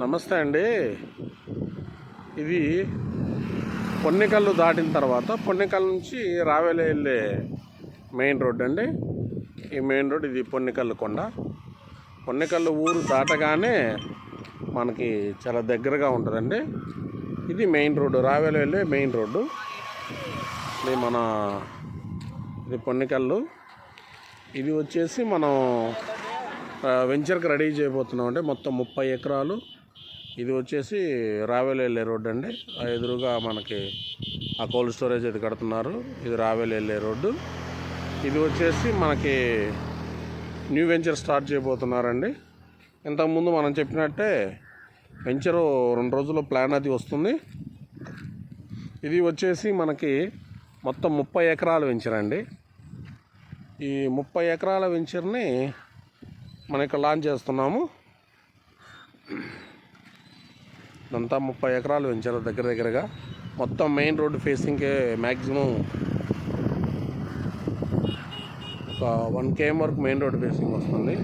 నమస్తే అండి. ఇది పొన్నికల్లు దాటిన తర్వాత పొన్నికల్ నుంచి రావేల వెళ్ళే మెయిన్ రోడ్ అండి. ఈ మెయిన్ రోడ్ ఇది పొన్నికల్లు కొండ. పొన్నికల్లు ఊరు దాటగానే మనకి చాలా దగ్గరగా ఉంటుందండి. ఇది మెయిన్ రోడ్డు రావేల వెళ్ళే మెయిన్ రోడ్డు. ఇది మన ఇది పొన్నికల్లు. ఇది వచ్చేసి మనం వెంచర్కి రెడీ చేయబోతున్నాం అంటే మొత్తం ముప్పై ఎకరాలు. ఇది వచ్చేసి రావెల్ రోడ్ రోడ్డు అండి. ఆ ఎదురుగా మనకి ఆ కోల్డ్ స్టోరేజ్ అది కడుతున్నారు. ఇది రావెల్ రోడ్డు. ఇది వచ్చేసి మనకి న్యూ వెంచర్ స్టార్ట్ చేయబోతున్నారండి. ఇంతకుముందు మనం చెప్పినట్టే వెంచరు రెండు రోజుల్లో ప్లాన్ అది వస్తుంది. ఇది వచ్చేసి మనకి మొత్తం ముప్పై ఎకరాల వెంచర్ అండి. ఈ ముప్పై ఎకరాల వెంచర్ని మనం ఇక్కడ లాంచ్ చేస్తున్నాము. ఇదంతా ముప్పై ఎకరాలు పెంచారు దగ్గర దగ్గరగా. మొత్తం మెయిన్ రోడ్డు ఫేసింగ్కే మ్యాక్సిమం ఒక వన్ కేఎం వరకు మెయిన్ రోడ్ ఫేసింగ్ వస్తుంది.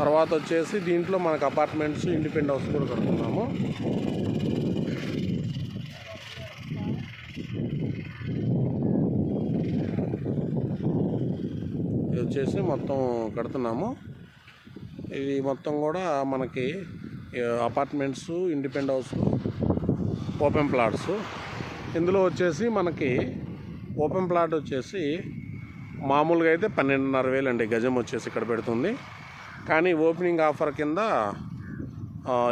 తర్వాత వచ్చేసి దీంట్లో మనకు అపార్ట్మెంట్స్ ఇండిపెండెంట్ హౌస్ కూడా కడుతున్నాము. ఇది వచ్చేసి మొత్తం కడుతున్నాము. ఇది మొత్తం కూడా మనకి apartments independent house open plots ఇందులో వచ్చేసి మనకి ఓపెన్ ప్లాట్ వచ్చేసి మామూలుగా అయితే పన్నెండున్నర వేలు అండి గజం వచ్చేసి ఇక్కడ పెడుతుంది. కానీ ఓపెనింగ్ ఆఫర్ కింద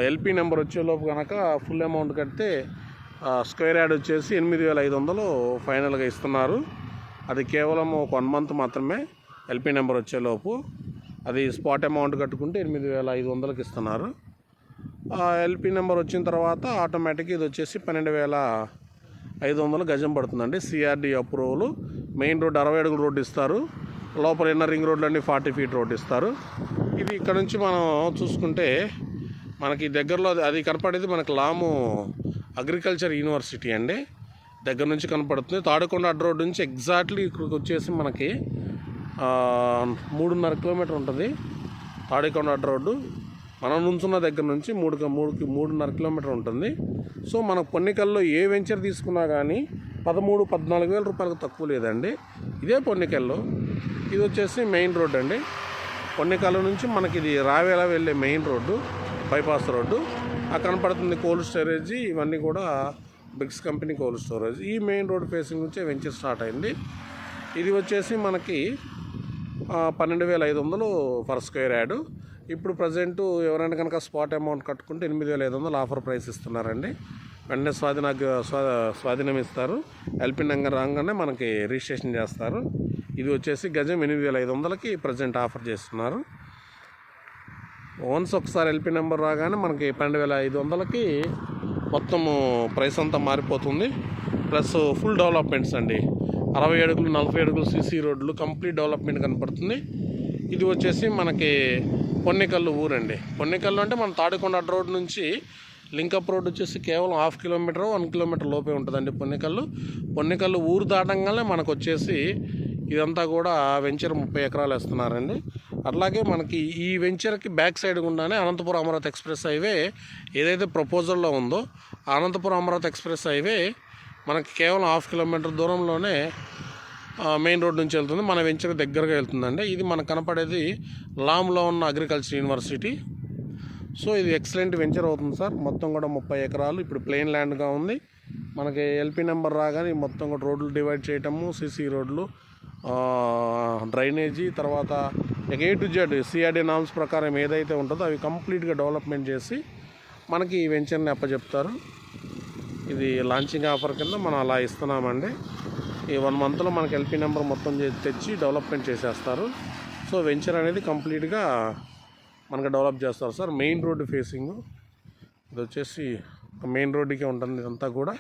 ఎల్పి నెంబర్ వచ్చేలోపు కనుక ఫుల్ అమౌంట్ కడితే స్క్వేర్ యార్డ్ వచ్చేసి ఎనిమిది వేల ఐదు వందలు ఫైనల్గా ఇస్తున్నారు. అది కేవలం ఒక వన్ మంత్ మాత్రమే ఎల్పి నెంబర్ వచ్చేలోపు అది స్పాట్ అమౌంట్ కట్టుకుంటే ఎనిమిది వేల ఐదు వందలకి ఇస్తున్నారు. ఎల్పి నెంబర్ వచ్చిన తర్వాత ఆటోమేటిక్ ఇది వచ్చేసి పన్నెండు వేల ఐదు వందలు గజం పడుతుందండి. సిఆర్డి అప్రూవల్ మెయిన్ రోడ్ అరవై అడుగులు రోడ్డు ఇస్తారు. లోపల ఇన్నర్ రింగ్ రోడ్లు అన్ని ఫార్టీ ఫీట్ రోడ్ ఇస్తారు. ఇది ఇక్కడ నుంచి మనం చూసుకుంటే మనకి దగ్గరలో అది- అది కనపడేది మనకి లాము అగ్రికల్చర్ యూనివర్సిటీ అండి. దగ్గర నుంచి కనపడుతుంది. తాడుకొండ అడ్డ రోడ్ నుంచి ఎగ్జాక్ట్లీ ఇక్కడికి వచ్చేసి మనకి మూడున్నర కిలోమీటర్ ఉంటుంది. తాడికొండ అడ్డ రోడ్డు. మనం నుంచున్న దగ్గర నుంచి మూడు మూడుకి మూడున్నర కిలోమీటర్ ఉంటుంది. సో మన పొన్నికల్లో ఏ వెంచర్ తీసుకున్నా కానీ పదమూడు పద్నాలుగు వేల రూపాయలకు తక్కువ లేదండి. ఇదే పొన్నికల్లో ఇది వచ్చేసి మెయిన్ రోడ్ అండి. పొన్నికల్లో నుంచి మనకి ఇది రావేలా వెళ్ళే మెయిన్ రోడ్డు బైపాస్ రోడ్డు. ఆ కనపడుతుంది కోల్డ్ స్టోరేజ్ ఇవన్నీ కూడా బిగ్స్ కంపెనీ కోల్డ్ స్టోరేజ్. ఈ మెయిన్ రోడ్ ఫేసింగ్ నుంచే వెంచర్ స్టార్ట్ అయింది. ఇది వచ్చేసి మనకి పన్నెండు వేల ఐదు వందలు పర్ స్క్వేర్ యార్డు. ఇప్పుడు ప్రజెంట్ ఎవరైనా కనుక స్పాట్ అమౌంట్ కట్టుకుంటే ఎనిమిది వేల ఐదు వందలు ఆఫర్ ప్రైస్ ఇస్తున్నారండి. వెంటనే స్వాధీన స్వా స్వాధీనం ఇస్తారు. ఎల్పి నంగర్ రాగానే మనకి రిజిస్ట్రేషన్ చేస్తారు. ఇది వచ్చేసి గజం ఎనిమిది వేల ఐదు వందలకి ప్రజెంట్ ఆఫర్ చేస్తున్నారు. ఓన్స్ ఒకసారి ఎల్పి నెంబర్ రాగానే మనకి పన్నెండు వేల ఐదు వందలకి మొత్తము ప్రైస్ అంతా మారిపోతుంది. ప్లస్ ఫుల్ డెవలప్మెంట్స్ అండి. అరవై అడుగులు నలభై అడుగులు సీసీ రోడ్లు కంప్లీట్ డెవలప్మెంట్ కనపడుతుంది. ఇది వచ్చేసి మనకి పొన్నికల్లు ఊరండి. పొన్నికల్లు అంటే మన తాడికొండ అడ్డ రోడ్ నుంచి లింకప్ రోడ్ వచ్చేసి కేవలం హాఫ్ కిలోమీటర్ వన్ కిలోమీటర్ లోపే ఉంటుందండి పొన్నికల్లు. పొన్నికల్లు ఊరు దాటంగానే మనకు వచ్చేసి ఇదంతా కూడా వెంచర్ ముప్పై ఎకరాలు వేస్తున్నారండి. అట్లాగే మనకి ఈ వెంచర్కి బ్యాక్ సైడ్ గుండానే అనంతపురం అమరావతి ఎక్స్ప్రెస్ హైవే ఏదైతే ప్రపోజల్లో ఉందో అనంతపురం అమరావతి ఎక్స్ప్రెస్ హైవే మనకి కేవలం హాఫ్ కిలోమీటర్ దూరంలోనే మెయిన్ రోడ్ నుంచి వెళ్తుంది. మన వెంచర్ దగ్గరగా వెళ్తుందండి. ఇది మనకు కనపడేది లామ్లో ఉన్న అగ్రికల్చర్ యూనివర్సిటీ. సో ఇది ఎక్సలెంట్ వెంచర్ అవుతుంది సార్. మొత్తం కూడా ముప్పై ఎకరాలు. ఇప్పుడు ప్లెయిన్ ల్యాండ్గా ఉంది. మనకి ఎల్పి నెంబర్ రాగానే మొత్తం కూడా రోడ్లు డివైడ్ చేయటము సిసి రోడ్లు డ్రైనేజీ తర్వాత ఇక A to Z CRD norms ప్రకారం ఏదైతే ఉంటుందో అవి కంప్లీట్గా డెవలప్మెంట్ చేసి మనకి ఈ వెంచర్ని అప్పచెప్తారు. ఇది లాంచింగ్ ఆఫర్ కింద మనం అలా ఇస్తున్నామండి. ఈ వన్ మంత్లో మనకి ఎల్పి నెంబర్ మొత్తం తెచ్చి డెవలప్మెంట్ చేసేస్తారు. సో వెంచర్ అనేది కంప్లీట్గా మనకు డెవలప్ చేస్తారు సార్. Main road facing. ఇది వచ్చేసి మెయిన్ రోడ్డుకే ఉంటుంది ఇదంతా కూడా.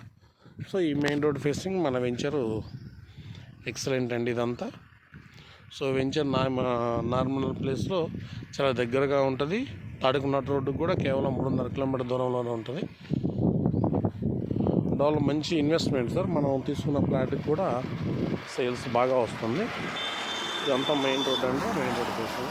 సో ఈ మెయిన్ రోడ్ ఫేసింగ్ మన వెంచరు ఎక్సలెంట్ అండి ఇదంతా. సో వెంచర్ నా నార్మల్ ప్లేస్లో చాలా దగ్గరగా ఉంటుంది. తాడుకున్నట్టు రోడ్డుకు కూడా కేవలం మూడున్నర కిలోమీటర్ దూరంలోనే ఉంటుంది. డెవలప్ మంచి ఇన్వెస్ట్మెంట్ సార్ మనం తీసుకున్న ఫ్లాట్కి కూడా సేల్స్ బాగా వస్తుంది. ఇదంతా మెయిన్ రోడ్ అంటే మెయిన్ రోడ్ కోసం